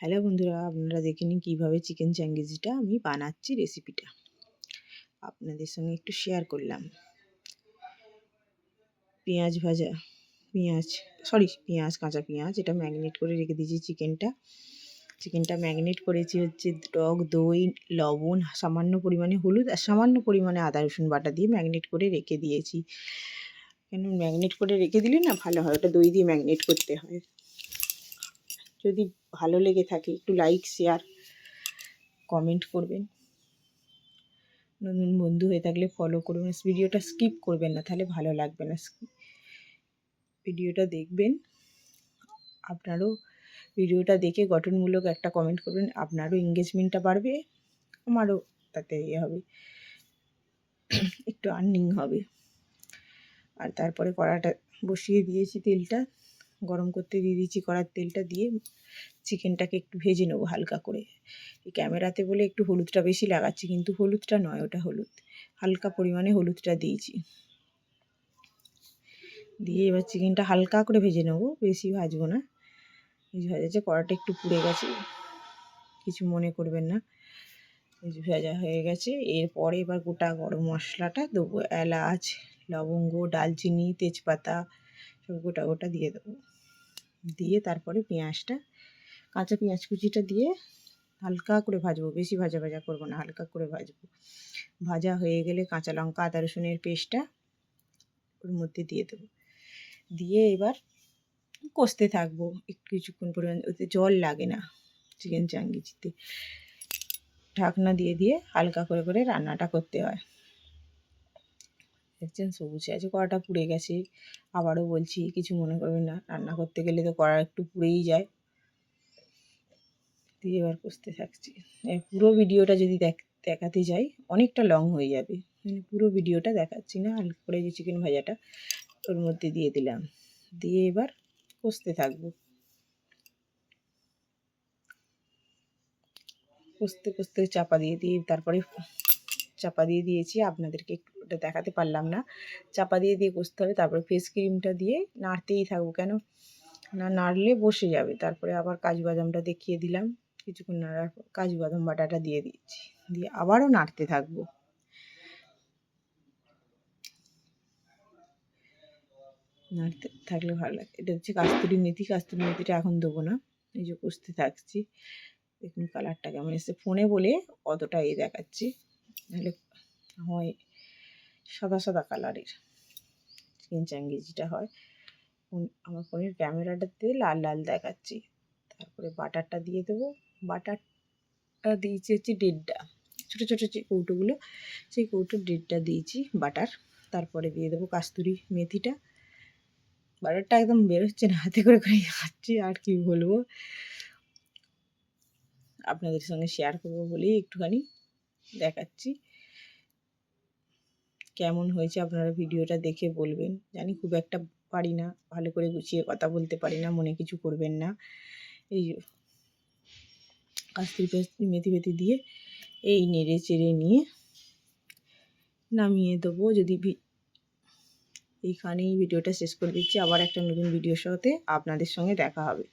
Hello বন্ধুরা, আপনারা দেখে নিন কীভাবে চিকেন চ্যাঙ্গেজিটা আমি বানাচ্ছি রেসিপিটা আপনাদের সঙ্গে একটু শেয়ার করলাম। পেঁয়াজ ভাজা, পেঁয়াজ সরি পেঁয়াজ, কাঁচা পেঁয়াজ, এটা ম্যাগনেট করে রেখে দিয়েছি চিকেনটা। চিকেনটা ম্যাগনেট করেছি হচ্ছে টক, দই, লবণ, সামান্য পরিমাণে হলুদ আর সামান্য পরিমাণে আদা, রসুন বাটা দিয়ে ম্যাগনেট করে রেখে দিয়েছি। কেন ম্যাগনেট করে রেখে দিলে না ভালো হয়? ওটা দই দিয়ে ম্যাগনেট করতে হয়। যদি ভালো লেগে থাকে, একটু লাইক শেয়ার কমেন্ট করবেন। নতুন বন্ধু হয়ে থাকলে ফলো করবেন। ভিডিওটা স্কিপ করবেন না, তাহলে ভালো লাগবে না। ভিডিওটা দেখবেন, আপনারও ভিডিওটা দেখে গঠনমূলক একটা কমেন্ট করবেন, আপনারও এঙ্গেজমেন্টটা বাড়বে, আমারও তাতে ইয়ে হবে, একটু আর্নিং হবে। আর তারপরে কড়াটা বসিয়ে দিয়েছি তেলটা, গরম করতে দিয়ে দিয়েছি কড়ার তেলটা দিয়ে। চিকেনটাকে একটু ভেজে নেব হালকা করে। এই ক্যামেরাতে বলে একটু হলুদটা বেশি লাগাচ্ছি, কিন্তু হলুদটা নয়, ওটা হলুদ। হালকা পরিমাণে হলুদটা দিয়েছি। দিয়ে এবার চিকেনটা হালকা করে ভেজে নেব, বেশি ভাজবো না। ভেজে ভাজাচ্ছে কড়াটা একটু পুড়ে গেছে, কিছু মনে করবেন না। ভাজা হয়ে গেছে, এরপরে এবার গোটা গরম মশলাটা দেবো, এলাচ, লবঙ্গ, ডালচিনি, তেজপাতা, সব গোটা গোটা দিয়ে দেবো। দিয়ে তারপরে পেঁয়াজটা কাঁচা পেঁয়াজ কুচিটা দিয়ে হালকা করে ভাজবো, বেশি ভাজা ভাজা করব না, হালকা করে ভাজবো। ভাজা হয়ে গেলে কাঁচা লঙ্কা, আদা রসুনের পেস্টটা ওর মধ্যে দিয়ে দেবো। দিয়ে এবার কষতে থাকব, একটু কিছুক্ষণ পরিমাণ ওতে জল লাগে না, চিকেন চাঙ্গিচিতে। ঢাকনা দিয়ে দিয়ে হালকা করে করে রান্নাটা করতে হয়। দেখছেন, সবুজ আছে, কড়াটা পুড়ে গেছে। আবারও বলছি, কিছু মনে করবেন না, রান্না করতে গেলে তো কড়া একটু পুড়েই যায়। দিয়ে এবার কষতে থাকছি। পুরো ভিডিওটা যদি দেখ, দেখাতে যাই, অনেকটা লং হয়ে যাবে। মানে পুরো ভিডিওটা দেখাচ্ছি না হালকা করে যে চিকেন ভাজাটা, ওর মধ্যে দিয়ে দিলাম। দিয়ে এবার কষতে থাকব। কষতে কষতে চাপা দিয়ে দিয়ে তারপরে চাপা দিয়ে দিয়েছি। আপনাদেরকে ওটা দেখাতে পারলাম না। চাপা দিয়ে দিয়ে কষতে হবে, তারপরে ফেস ক্রিমটা দিয়ে নাড়তেই থাকব। কেন? না নাড়লে বসে যাবে। তারপরে আবার কাজু বাদামটা দেখিয়ে দিলাম। কিছুক্ষণ নাড়ার পর কাজু বাদাম বাটাটা দিয়ে দিচ্ছি। দিয়ে আবারও নাড়তে থাকব। নাড়তে থাকলে ভালো লাগে। এটা হচ্ছে কাস্তুরি মেথি। কাস্তুরি মেথিটা এখন দেবো না। এই যে কষতে থাকছি। দেখুন কালারটা কেমন এসছে। ফোনে বলে অতটা এই দেখাচ্ছি। নাহলে হয় সাদা সাদা কালারের। চিকেন চাঙ্গিজিটা হয়। আমার ফোনের ক্যামেরাটাতে লাল লাল দেখাচ্ছি। তারপরে বাটারটা দিয়ে দেবো। বাটারটা দিয়েছি হচ্ছে দেড়টা ছোটো ছোটো যে কৌটোগুলো, সেই কৌটোর দেড়টা দিয়েছি বাটার। তারপরে দিয়ে দেবো কাস্তুরি মেথিটা। বাটারটা একদম বেরোচ্ছে না, হাতে করে করে খাচ্ছি, আর কি বলব। আপনাদের সঙ্গে শেয়ার করব বলেই একটুখানি দেখাচ্ছি। কেমন হয়েছে আপনারা ভিডিওটা দেখে বলবেন। জানি খুব একটা পারি না, ভালো করে গুছিয়ে কথা বলতে পারি না, মনে কিছু করবেন না। এই কাস্তি পাস্তি মেথি মেথি দিয়ে এই নেড়ে চেড়ে নিয়ে নামিয়ে দেবো। যদি এইখানেই ভিডিওটা শেষ করে দিচ্ছি। আবার একটা নতুন ভিডিওর সাথে আপনাদের সঙ্গে দেখা হবে।